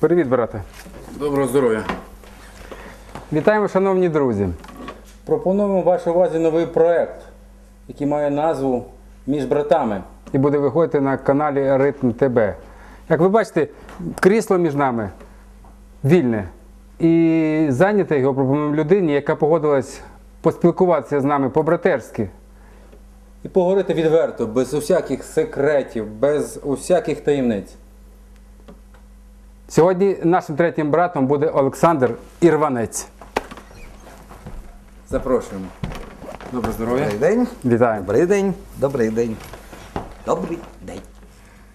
Привіт, брате. Доброго здоров'я. Вітаємо, шановні друзі. Пропонуємо вашій увазі новий проект, який має назву Між братами. І буде виходити на каналі Ритм ТБ. Як ви бачите, крісло між нами вільне. І зайняти його пропонуємо людині, яка погодилась поспілкуватися з нами по-братерськи. І поговорити відверто, без усяких секретів, без усяких таємниць. Сьогодні нашим третім братом буде Олександр Ірванець. Запрошуємо. Доброго здоров'я. Добрий день. Вітаємо. Добрий день. Добрий день. Добрий день.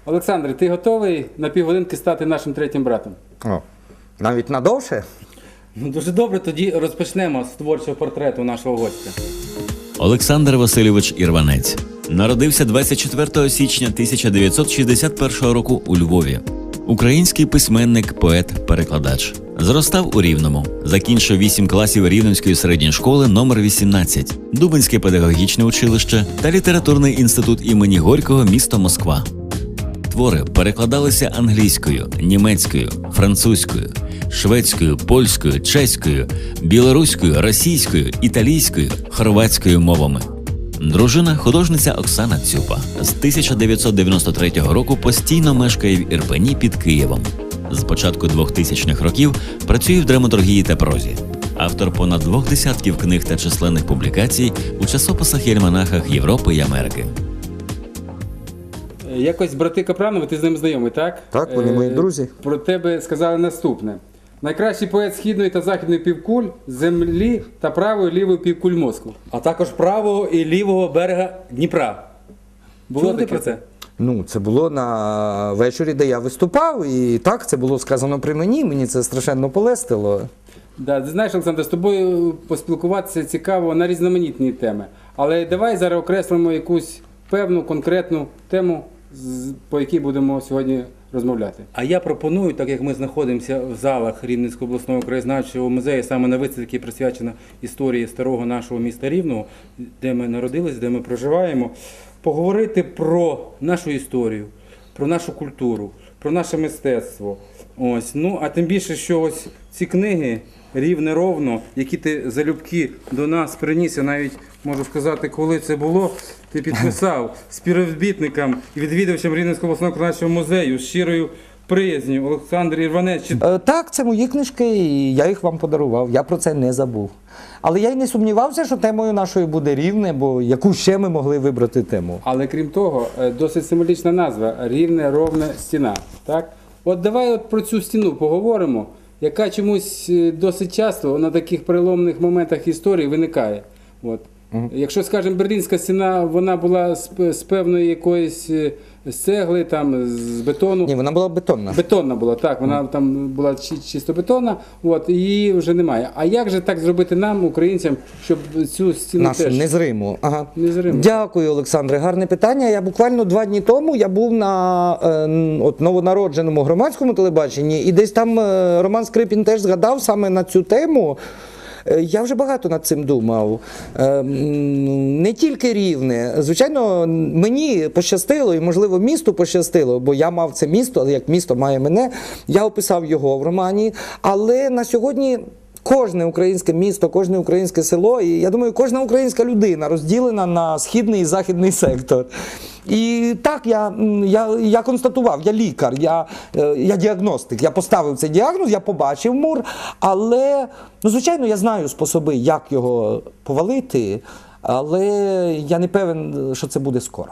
Олександр, ти готовий на півгодинки стати нашим третім братом? О, навіть надовше? Ну, дуже добре, тоді розпочнемо з творчого портрету нашого гостя. Олександр Васильович Ірванець народився 24 січня 1961 року у Львові. Український письменник, поет, перекладач. Зростав у Рівному. Закінчив 8 класів Рівненської середньої школи номер 18, Дубинське педагогічне училище та літературний інститут імені Горького, місто Москва. Твори перекладалися англійською, німецькою, французькою, шведською, польською, чеською, білоруською, російською, італійською, хорватською мовами. Дружина художниця Оксана Цюпа з 1993 року постійно мешкає в Ірпені під Києвом. З початку 2000-х років працює в драматургії та прозі. Автор понад двох десятків книг та численних публікацій у часописах і альманахах Європи і Америки. Якось брати Капранови, ти з ним знайомий, так? Так, вони мої Е, друзі. Про тебе сказали наступне: найкращий поет східної та західної півкуль, землі та правої лівої півкуль мозку. А також правого і лівого берега Дніпра. Було Чули таке про це? Ну, це було на вечорі, де я виступав, і так, це було сказано при мені. Мені це страшенно полестило. Да, ти знаєш, Олександр, з тобою поспілкуватися цікаво на різноманітні теми. Але давай зараз окреслимо якусь певну конкретну тему, з- по якій будемо сьогодні розмовляти. А я пропоную, так як ми знаходимося в залах Рівненського обласного краєзнавчого музею, саме на виставці присвячена історії старого нашого міста Рівного, де ми народились, де ми проживаємо, поговорити про нашу історію, про нашу культуру, про наше мистецтво. Ось. Ну, а тим більше, що ось ці книги рівне ровно, які ти залюбки до нас приніс, я навіть можу сказати, коли це було, ти підписав співробітникам і відвідувачам Рівненського обласного краєзнавчого музею з щирою приязню Олександр Ірванець. Е, так, це мої книжки, і я їх вам подарував. Я про це не забув. Але я й не сумнівався, що темою нашої буде рівне, бо яку ще ми могли вибрати тему. Але крім того, е, досить символічна назва рівне, ровне стіна. Так? От давай от про цю стіну поговоримо, яка чомусь е, досить часто на таких переломних моментах історії виникає. От. Якщо, скажімо, Берлінська стіна, вона була з, з певної якоїсь е, з цегли, там, з бетону. Ні, вона була бетонна. Бетонна була, так, вона там була чи- чисто бетонна, от, і її вже немає. А як же так зробити нам, українцям, щоб цю стіну Нашу теж незриму. Ага. Незриму. Дякую, Олександре. Гарне питання. Я буквально два дні тому я був на е, от, новонародженому громадському телебаченні, і десь там е, Роман Скрипін теж згадав саме на цю тему. Е, Я вже багато над цим думав. Е, Не тільки рівне. Звичайно, мені пощастило, і можливо місту пощастило, бо я мав це місто, але як місто має мене. Я описав його в романі. Але на сьогодні Кожне українське місто, кожне українське село, і я думаю, кожна українська людина розділена на східний і західний сектор. І так я, я, я констатував, я лікар, я, е, я діагностик. Я поставив цей діагноз, я побачив мур, але ну, звичайно я знаю способи, як його повалити, але я не певен, що це буде скоро.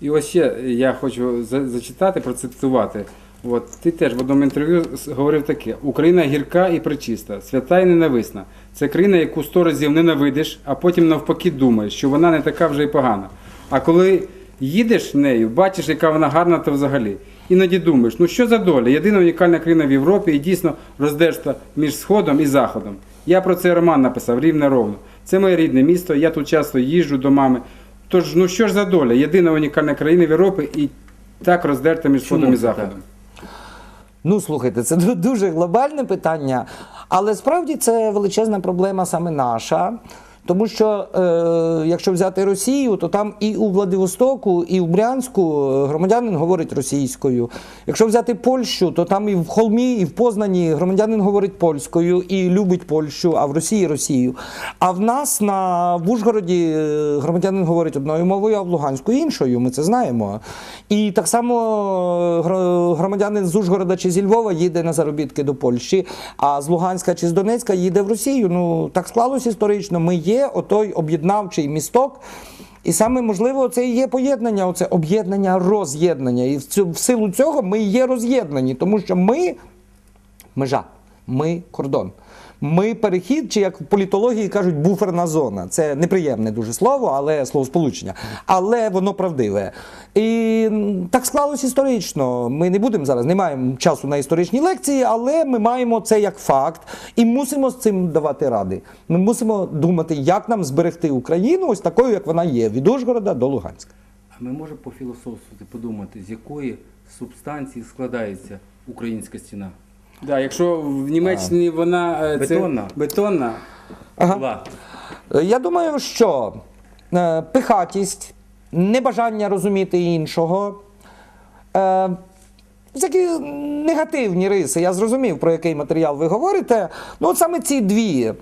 І ось ще я хочу за- зачитати, процитувати. От ти теж в одному інтерв'ю говорив таке: Україна гірка і пречиста, свята і ненависна. Це країна, яку сто разів ненавидиш, а потім навпаки думаєш, що вона не така вже й погана. А коли їдеш нею, бачиш, яка вона гарна, то взагалі. Іноді думаєш, ну що за доля? Єдина унікальна країна в Європі і дійсно роздержта між Сходом і Заходом. Я про це роман написав рівне ровно. Це моє рідне місто, я тут часто їжджу до мами. Тож, ну що ж за доля? Єдина унікальна країна в Європі і так роздерта між Сходом і? Заходом. Ну, слухайте, це дуже глобальне питання, але справді це величезна проблема саме наша. Тому що е, якщо взяти Росію, то там і у Владивостоку, і в Брянську е, громадянин говорить російською. Якщо взяти Польщу, то там і в Холмі, і в Познані громадянин говорить польською і любить Польщу, а в Росії Росію. А в нас на в Ужгороді е, громадянин говорить одною мовою, а в Луганську іншою. Ми це знаємо. І так само е, громадянин з Ужгорода чи зі Львова їде на заробітки до Польщі, а з Луганська чи з Донецька їде в Росію. Ну так склалось історично. Ми є отой об'єднавчий місток. І саме можливо, це і є поєднання, оце об'єднання, роз'єднання. І в, цю, в силу цього ми є роз'єднані, тому що ми межа, ми кордон. Ми перехід, чи як в політології кажуть, буферна зона. Це неприємне дуже слово, але словосполучення. Але воно правдиве. І так склалось історично. Ми не будемо зараз, не маємо часу на історичні лекції, але ми маємо це як факт і мусимо з цим давати ради. Ми мусимо думати, як нам зберегти Україну ось такою, як вона є, від Ужгорода до Луганська. А ми можемо пофілософствувати, подумати, з якої субстанції складається українська стіна? Да, якщо в Німеччині вона е, це Бетонна. бетонна, Ага. Була. Е, Я думаю, що е, пихатість, небажання розуміти іншого. Е, Такі негативні риси, я зрозумів, про який матеріал ви говорите. Ну, от саме ці дві.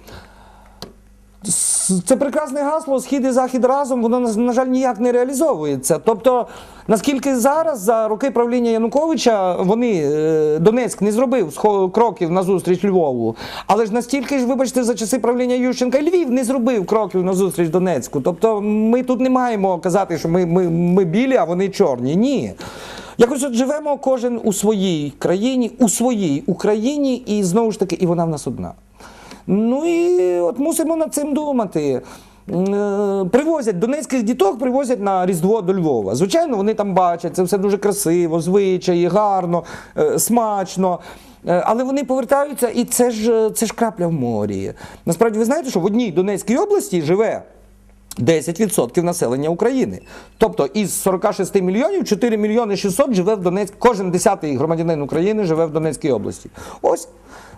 Це прекрасне гасло Схід і захід разом, воно, на- на жаль, ніяк не реалізовується. Тобто, наскільки зараз, за роки правління Януковича, вони е, Донецьк не зробив кроків назустріч Львову. Але ж настільки ж, вибачте, за часи правління Ющенка, Львів не зробив кроків назустріч Донецьку. Тобто, ми тут не маємо казати, що ми, ми, ми білі, а вони чорні. Ні. Якось от живемо кожен у своїй країні, у своїй Україні, і знову ж таки, і вона в нас одна. Ну і от мусимо над цим думати. Е, Привозять донецьких діток, привозять на Різдво до Львова. Звичайно, вони там бачать, це все дуже красиво, звичаї, гарно, е, смачно. Е, Але вони повертаються, і це ж, це ж крапля в морі. Насправді, ви знаєте, що в одній Донецькій області живе 10% населення України. Тобто із 46 мільйонів 4 мільйони 600 живе в Донецьк. Кожен десятий громадянин України живе в Донецькій області. Ось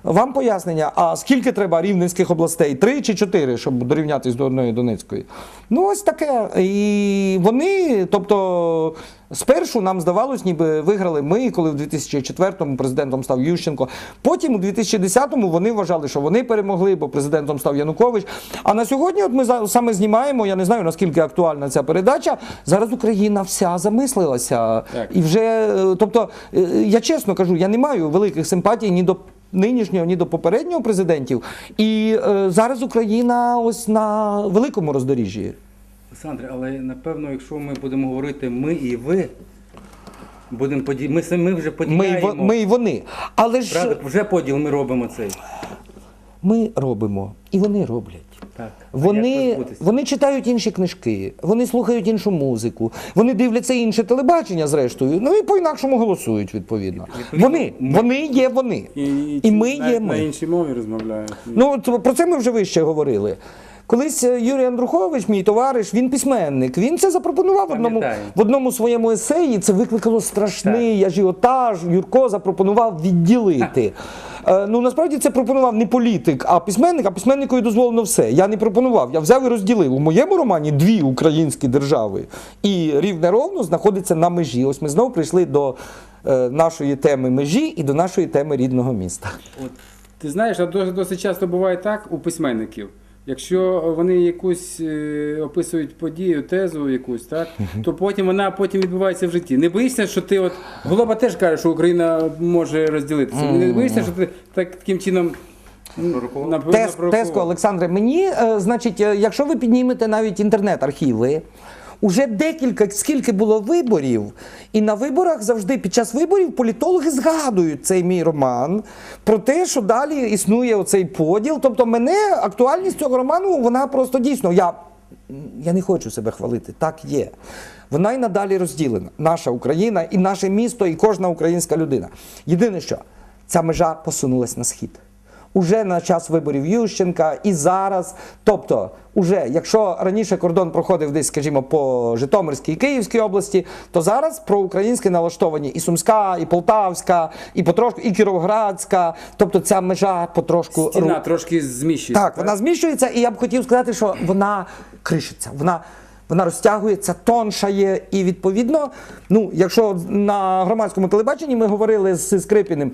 вам пояснення. А скільки треба рівненських областей? Три чи чотири, щоб дорівнятись до одної Донецької? Ну ось таке. І вони, тобто, спершу нам здавалось, ніби виграли ми, коли в 2004-му президентом став Ющенко. Потім у 2010-му вони вважали, що вони перемогли, бо президентом став Янукович. А на сьогодні, от ми саме знімаємо, я не знаю наскільки актуальна ця передача. Зараз Україна вся замислилася. Так. І вже, е, тобто, е, я чесно кажу, я не маю великих симпатій ні до. Нинішнього, ні до попереднього президентів, і е, зараз Україна ось на великому роздоріжжі. Олександре, але напевно, якщо ми будемо говорити ми і ви, будемо поді... ми самі вже поділяємо. Ми, ми і вони. Але ж Правда, вже поділ ми робимо цей. Ми робимо, і вони роблять. Так. Вони, вони читають інші книжки, вони слухають іншу музику, вони дивляться інше телебачення, зрештою, ну і по-інакшому голосують, відповідно. Відповідно, Вони, ми- вони є вони. І, ми на, є на ми. іншій мові розмовляють. Ну, про це ми вже вище говорили. Колись е, Юрій Андрухович, мій товариш, він письменник. Він це запропонував в одному, в одному своєму есеї. Це викликало страшний ажіотаж. Юрко запропонував відділити. Е, ну насправді це пропонував не політик, а письменник, а письменникові дозволено все. Я не пропонував. Я взяв і розділив. У моєму романі дві українські держави. І рівне ровно знаходиться на межі. Ось ми знову прийшли до е, нашої теми межі і до нашої теми рідного міста. От, Ти знаєш, досить, досить часто буває так у письменників. Якщо вони якусь е, описують подію, тезу якусь, так, то потім вона потім відбувається в житті. Не боїшся, що ти от Голоба теж каже, що Україна може розділитися. Не боїшся, що ти так, таким чином Теско, Олександре, мені, е, значить, е, якщо ви піднімете навіть інтернет-архіви, уже декілька, скільки було виборів, і на виборах завжди під час виборів політологи згадують цей мій роман про те, що далі існує оцей поділ. Тобто, мене актуальність цього роману, вона просто дійсно. Я, я не хочу себе хвалити, так є. Вона й надалі розділена. Наша Україна, і наше місто, і кожна українська людина. Єдине що, ця межа посунулась на схід. Уже на час виборів Ющенка і зараз. Тобто, уже, якщо раніше кордон проходив десь, скажімо, по Житомирській і Київській області, то зараз проукраїнські налаштовані і Сумська, і Полтавська, і потрошку, і Кіровоградська. Тобто ця межа потрошку Стіна ру- трошки зміщується. так, вона зміщується, і я б хотів сказати, що вона кришиться, вона, вона розтягується, тоншає. І відповідно, ну, якщо на громадському телебаченні ми говорили з Скрипіним.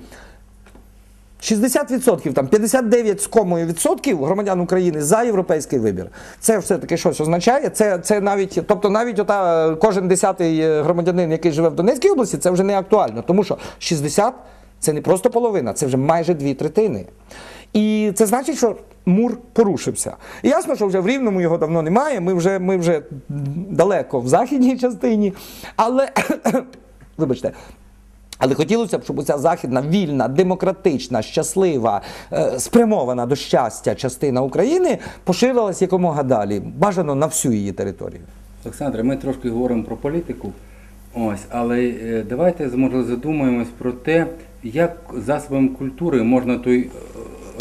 60%, там 59 з комою відсотків громадян України за європейський вибір. Це все-таки щось означає. Це, це навіть, тобто навіть ота, е, кожен десятий е, громадянин, який живе в Донецькій області, це вже не актуально, тому що 60 це не просто половина, це вже майже дві третини. І це значить, що мур порушився. І ясно, що вже в Рівному його давно немає. Ми вже, ми вже далеко в західній частині. Але, вибачте, але хотілося б, щоб ця західна, вільна, демократична, щаслива, е, спрямована до щастя частина України поширилась якомога далі, бажано на всю її територію. Олександре, ми трошки говоримо про політику. Ось, але е, давайте може задумаємось про те, як засобами культури можна той е,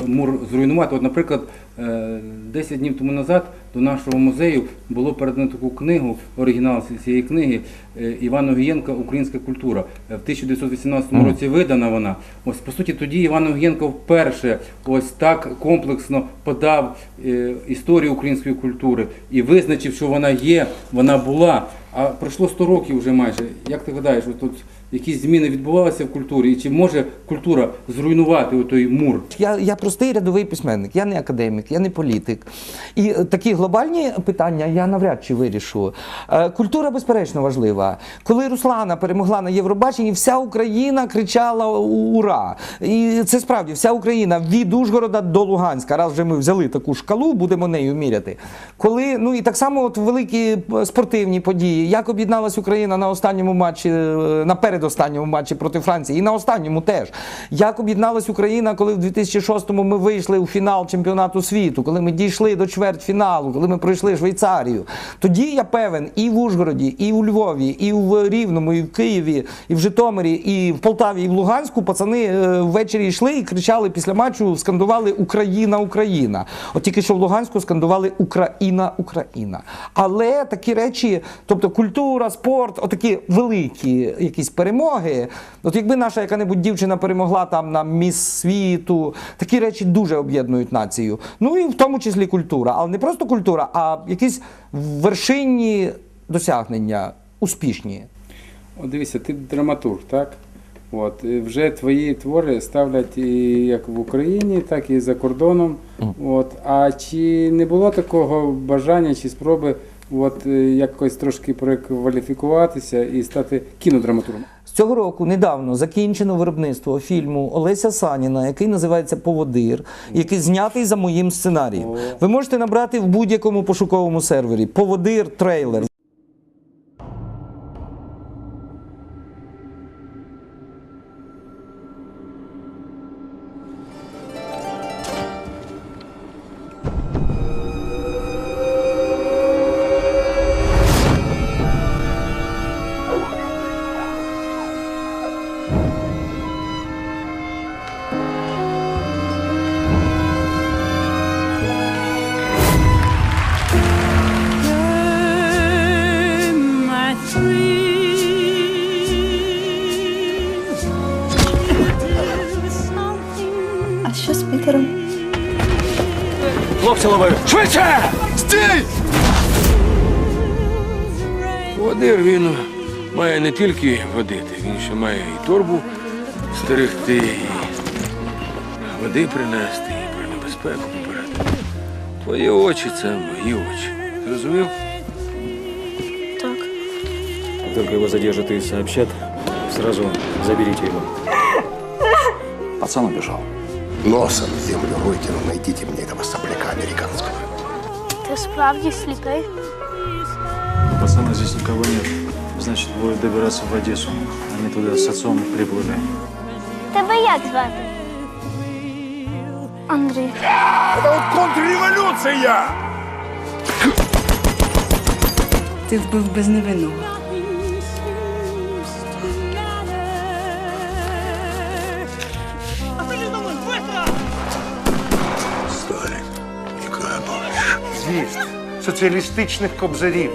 мур зруйнувати. От, наприклад, е, 10 днів тому назад до нашого музею було передано таку книгу, оригінал цієї книги е, Івана Огієнка Українська культура. Е, В 1918 році видана вона. Ось по суті, тоді Іван Огієнко вперше ось так комплексно подав е, історію української культури і визначив, що вона є, вона була. А пройшло 100 років вже майже. Як ти гадаєш, от тут якісь зміни відбувалися в культурі? І чи може культура зруйнувати той мур? Я, я простий рядовий письменник, я не академік, я не політик. І е, такі глобальні питання я навряд чи вирішу. Е, Культура, безперечно, важлива. Коли Руслана перемогла на Євробаченні, вся Україна кричала «Ура!». І це справді вся Україна від Ужгорода до Луганська. Раз вже ми взяли таку шкалу, будемо нею міряти. Коли, ну і так само от великі спортивні події, як об'єдналась Україна на останньому матчі, е, на передостанньому матчі проти Франції, і на останньому теж. Як об'єдналась Україна, коли в 2006-му ми вийшли у фінал чемпіонату світу, коли ми дійшли до чвертьфіналу, коли ми пройшли Швейцарію. Тоді я певен, і в Ужгороді, і у Львові, і в Рівному, і в Києві, і в Житомирі, і в Полтаві, і в Луганську пацани е, ввечері йшли і кричали після матчу, скандували Україна, Україна. От тільки що в Луганську скандували Україна, Україна. Але такі речі, тобто культура, спорт, отакі великі якісь перемоги. От якби наша яка-небудь дівчина перемогла там на міс світу, такі речі дуже об'єднують націю. Ну і в тому числі культура, але не просто культура, а якісь вершинні досягнення, успішні. От дивися, ти драматург, так? От, вже твої твори ставлять і як в Україні, так і за кордоном. От, а чи не було такого бажання чи спроби от, е, якось трошки перекваліфікуватися і стати кінодраматургом? Цього року недавно закінчено виробництво фільму Олеся Саніна, який називається Поводир, який знятий за моїм сценарієм. Ви можете набрати в будь-якому пошуковому сервері Поводир трейлер. Хлопці ловив! Швидше! Стій! Водир він має не тільки водити, він ще має і торбу стерегти, і води принести, і про небезпеку попередити. Твої очі це мої очі. Зрозумів? Так. Как только его задержат и сообщат, сразу заберите его. Пацан убежал. Носом землю ройте, но найдите мне этого сопляка американского. Ти Справді сліпий? Пацана здесь никого нет. Значит, будет добираться в Одессу. Они туда с отцом приплыли. Тебе як звати? Андрій. Ти вбив безневинного. Соціалістичних кобзарів.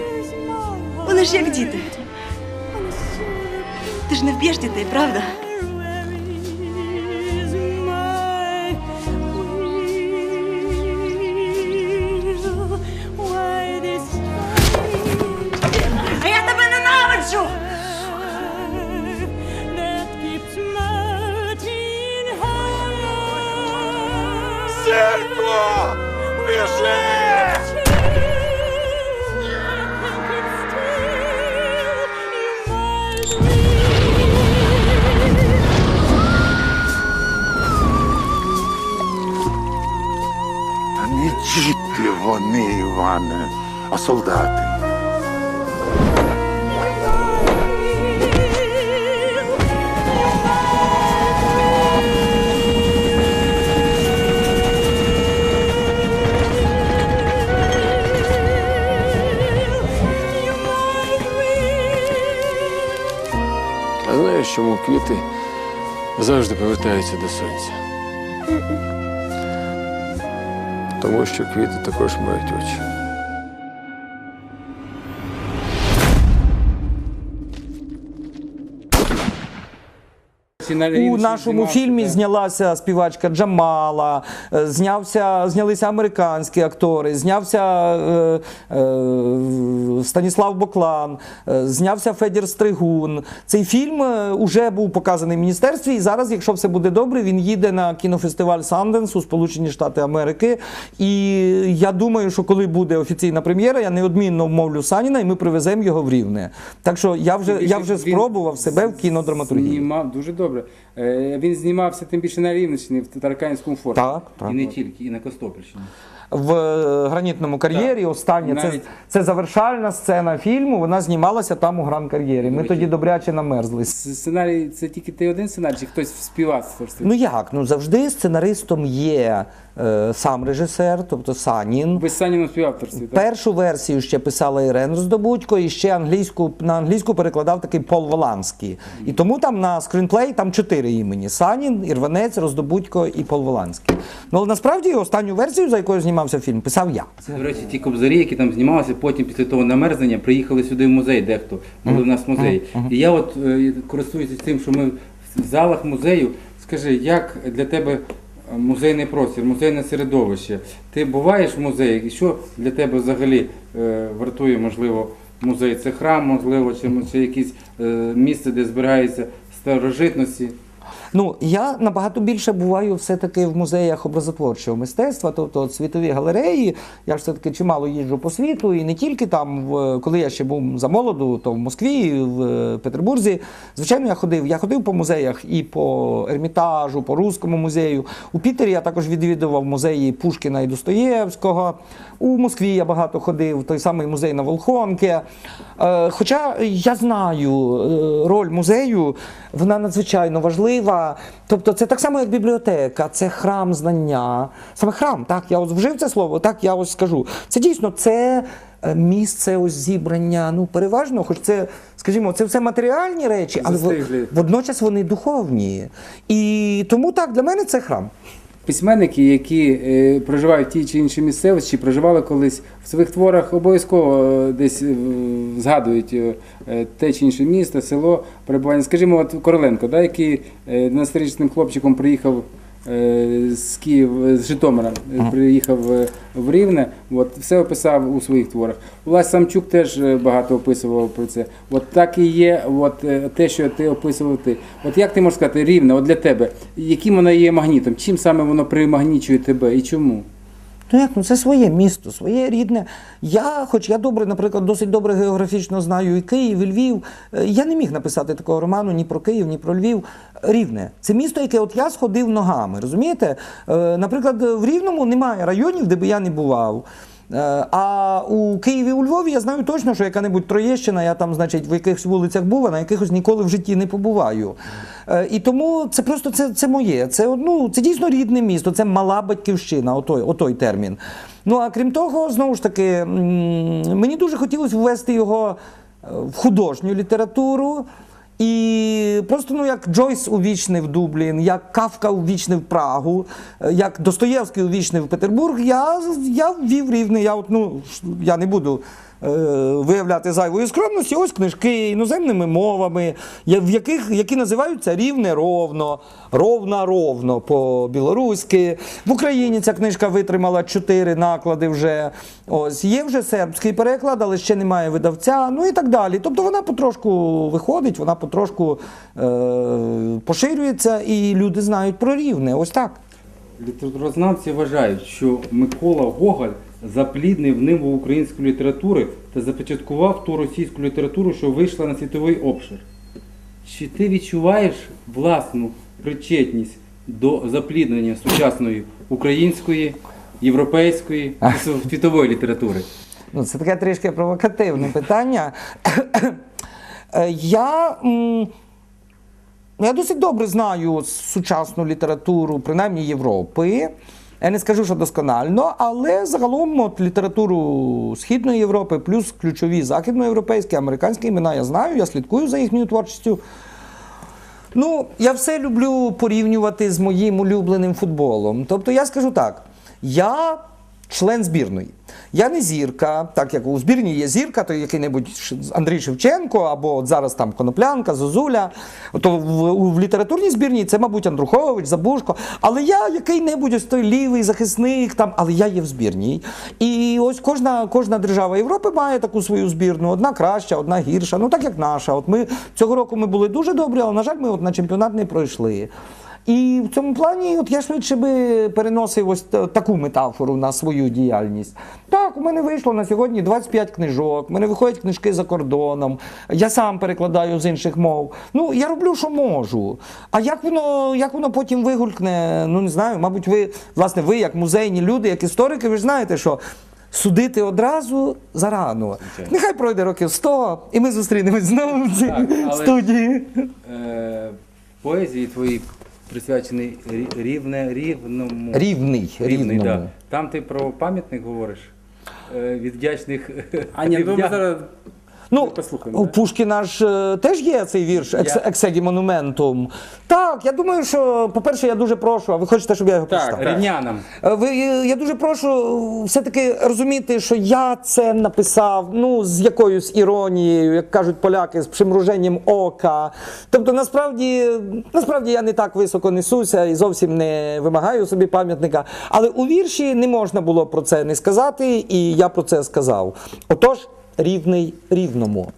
Вони ж як діти. Ти ж не вб'єш дітей, правда? Діти вони, Іване, а солдати. А знаєш, чому квіти завжди повертаються до сонця? Тому що квіти також мають очі. У нашому фільмі знялася співачка Джамала, е, знявся, знялися американські актори, знявся е, е, Станіслав Боклан, е, знявся Федір Стригун. Цей фільм вже був показаний в міністерстві, і зараз, якщо все буде добре, він їде на кінофестиваль Санденс у Сполучені Штати Америки. І я думаю, що коли буде офіційна прем'єра, я неодмінно вмовлю Саніна, і ми привеземо його в Рівне. Так що я вже, я вже спробував себе в кінодраматургії. Знімав дуже добре. Е, Він знімався тим більше на Рівненщині, в Тараканському форті. Так, так. І не тільки, і на Костопільщині. в е, гранітному кар'єрі. так. це, Навіть- це завершальна сцена фільму. Вона знімалася там у гран кар'єрі. Ми тоді добряче намерзли. Сценарій це тільки ти один сценарій, чи хтось співав? Ну як? Ну завжди сценаристом є сам режисер, тобто Санін. Ви з Саніном співавторстві, так? Першу версію ще писала Ірен Роздобудько, і ще англійську на англійську перекладав такий Пол Воланський. І тому там на скрінплей там чотири імені: Санін, Ірванець, Роздобудько і Пол Воланський. Ну але насправді останню версію, за якою знімався фільм, писав я. Це, до речі, ті кобзарі, які там знімалися, потім після того намерзнення приїхали сюди в музей, дехто були в нас музей. І я от е, користуючись тим, що ми в залах музею, скажи, як для тебе е, музейний простір, музейне середовище? Ти буваєш в музеї? І що для тебе взагалі е, вартує, можливо, музей? Це храм, можливо, чи, чи якесь е, місце, де збираються старожитності? Ну, я набагато більше буваю все-таки в музеях образотворчого мистецтва, тобто світові галереї. Я ж все-таки чимало їжджу по світу, і не тільки там, коли я ще був за молоду, то в Москві, в е, Петербурзі. Звичайно, я ходив. Я ходив по музеях і по Ермітажу, по Руському музею. У Пітері я також відвідував музеї Пушкіна і Достоєвського. У Москві я багато ходив, той самий музей на Волхонке. Е, Хоча я знаю е, роль музею, вона надзвичайно важлива. Тобто, це так само, як бібліотека, це храм знання. Саме храм, так, я ось вжив це слово, так я ось скажу. Це дійсно це е, місце ось зібрання. Ну, переважно, хоч це, скажімо, це все матеріальні речі, але Застиглі. водночас вони духовні. І тому так, для мене це храм. Письменники, які е, проживають в тій чи іншій місцевості, проживали колись в своїх творах, обов'язково е, десь е, згадують те чи інше місто, село, перебування. Скажімо, от Короленко, да, який е, 12-річним хлопчиком приїхав з Києва, з Житомира, е, приїхав е, в Рівне, от, все описав у своїх творах. Влас Самчук теж е, багато описував про це. От так і є от, е, те, що ти описував ти. От як ти можеш сказати, Рівне, от для тебе, яким воно є магнітом? Чим саме воно примагнічує тебе і чому? Ну як, ну це своє місто, своє рідне. Я, хоч я добре, наприклад, досить добре географічно знаю і Київ, і Львів. е, Я не міг написати такого роману ні про Київ, ні про Львів. Рівне. Це місто, яке от я сходив ногами. Розумієте? Е, Наприклад, в Рівному немає районів, де би я не бував. Е, А у Києві, у Львові я знаю точно, що яка-небудь Троєщина, я там, значить, в якихось вулицях був, а на якихось ніколи в житті не побуваю. Е, І тому це просто це, це моє. Це, ну, це дійсно рідне місто, це мала батьківщина, отой, отой термін. Ну а крім того, знову ж таки, мені дуже хотілося ввести його е, в художню літературу. І просто ну як Джойс увічнив Дублін, як Кавка увічнив Прагу, е, як Достоєвський увічнив Петербург, я, я ввів рівний. Я, от, ну, я не буду виявляти зайвої скромності. Ось книжки іноземними мовами, в яких, які називаються рівне ровно, ровна ровно по-білоруськи. В Україні ця книжка витримала чотири наклади вже. Ось є вже сербський переклад, але ще немає видавця. Ну і так далі. Тобто вона потрошку виходить, вона потрошку е, поширюється, і люди знають про рівне. Ось так. Літературознавці вважають, що Микола Гоголь запліднив ниву української літератури та започаткував ту російську літературу, що вийшла на світовий обшир. Чи ти відчуваєш власну причетність до запліднення сучасної української, європейської і світової літератури? Ну, це таке трішки провокативне питання. Е, Я, я досить добре знаю сучасну літературу, принаймні Європи. Я не скажу, що досконально, але загалом от, літературу Східної Європи, плюс ключові західноєвропейські, американські імена я знаю, я слідкую за їхньою творчістю. Ну, я все люблю порівнювати з моїм улюбленим футболом. Тобто я скажу так: я член збірної. Я не зірка, так як у збірні є зірка, то який-небудь Андрій Шевченко, або от зараз там Коноплянка, Зозуля. То в, в літературній збірні це, мабуть, Андрухович, Забушко. Але я який-небудь ось той лівий захисник, там, але я є в збірній. І ось кожна, кожна держава Європи має таку свою збірну. Одна краща, одна гірша. Ну так як наша. От ми цього року ми були дуже добрі, але на жаль, ми от на чемпіонат не пройшли. І в цьому плані, от я швидше би переносив ось таку метафору на свою діяльність. Так, у мене вийшло на сьогодні 25 книжок, у мене виходять книжки за кордоном, я сам перекладаю з інших мов. Ну, я роблю, що можу. А як воно, як воно потім вигулькне, ну не знаю, мабуть, ви, власне, ви, як музейні люди, як історики, ви ж знаєте, що. Судити одразу зарано. Нехай пройде років 100, і ми зустрінемось знову в цій студії. Е, поезії твої присвячений рівне рівному. Рівний, рівному. да. Там ти про пам'ятник говориш е, від вдячних. А ні, ну ми вдя- зараз Ну, послухаємо, у да? Пушкіна ж е, теж є цей вірш «Екс- Ексегі монументум. Так, я думаю, що, по-перше, я дуже прошу, а ви хочете, щоб я його Так, прочитав? Рівнянам. Е, Ви, е, я дуже прошу все-таки розуміти, що я це написав ну, з якоюсь іронією, як кажуть поляки, з примруженням ока. Тобто, насправді, насправді я не так високо несуся і зовсім не вимагаю собі пам'ятника. Але у вірші не можна було про це не сказати, і я про це сказав. Отож, рівний рівному.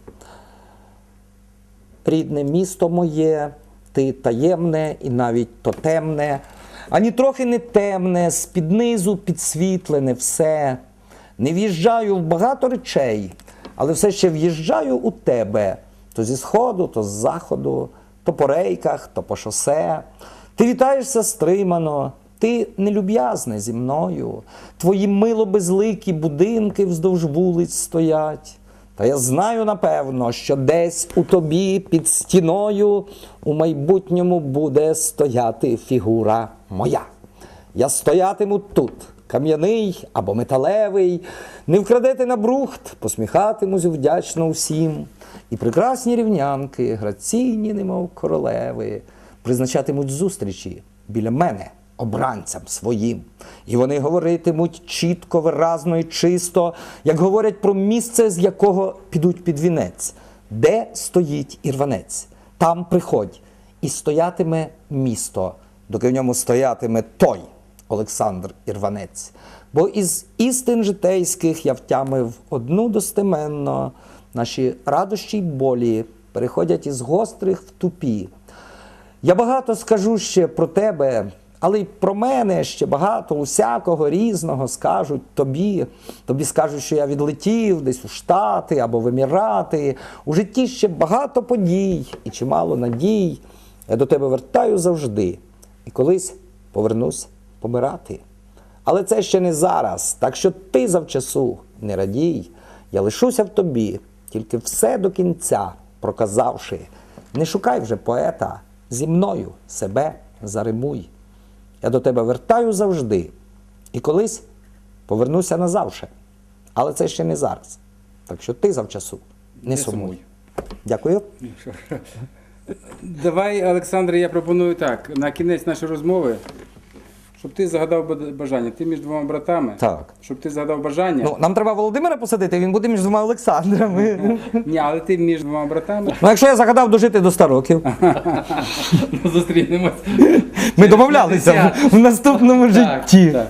Рідне місто моє, ти таємне і навіть тотемне, ані трохи не темне, з-під низу підсвітлене все. Не в'їжджаю в багато речей, але все ще в'їжджаю у тебе. То зі сходу, то з заходу, то по рейках, то по шосе. Ти вітаєшся стримано, ти нелюб'язне зі мною. Твої мило безликі будинки вздовж вулиць стоять. Та я знаю напевно, що десь у тобі під стіною у майбутньому буде стояти фігура моя. Я стоятиму тут, кам'яний або металевий, не вкрадете на брухт, посміхатимусь вдячно всім. І прекрасні рівнянки, граційні, немов королеви, призначатимуть зустрічі біля мене, обранцям своїм. І вони говоритимуть чітко, виразно і чисто, як говорять про місце, з якого підуть під вінець, де стоїть ірванець. Там приходь, і стоятиме місто, доки в ньому стоятиме той Олександр Ірванець. Бо із істин житейських я втямив одну достеменно, наші радощі й болі переходять із гострих в тупі. Я багато скажу ще про тебе, але й про мене ще багато усякого різного скажуть тобі. Тобі скажуть, що я відлетів десь у Штати або в Емірати. У житті ще багато подій і чимало надій. Я до тебе вертаю завжди і колись повернусь помирати. Але це ще не зараз, так що ти завчасу не радій. Я лишуся в тобі, тільки все до кінця проказавши. Не шукай вже поета, зі мною себе заримуй. Я до тебе вертаю завжди, і колись повернуся назавше. Але це ще не зараз. Так що ти завчасу не, Не сумуй. сумуй. Дякую. Давай, Олександр, я пропоную так. На кінець нашої розмови, щоб ти загадав бажання. Ти між двома братами. Так. Щоб ти загадав бажання. Ну, нам треба Володимира посадити, він буде між двома Олександрами. Ні, але ти між двома братами. Ну, якщо я загадав дожити до 100 років, Ну, Зустрінемось. Ми домовлялися в, в наступному житті. Так.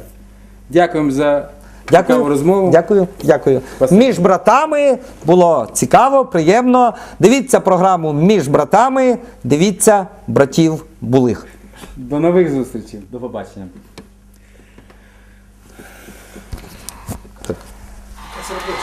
Дякуємо за Дякую. цікаву розмову. Дякую, дякую. Спасибо. Між братами було цікаво, приємно. Дивіться програму Між братами. Дивіться братів булих. До нових зустрічей. До побачення. Покажи,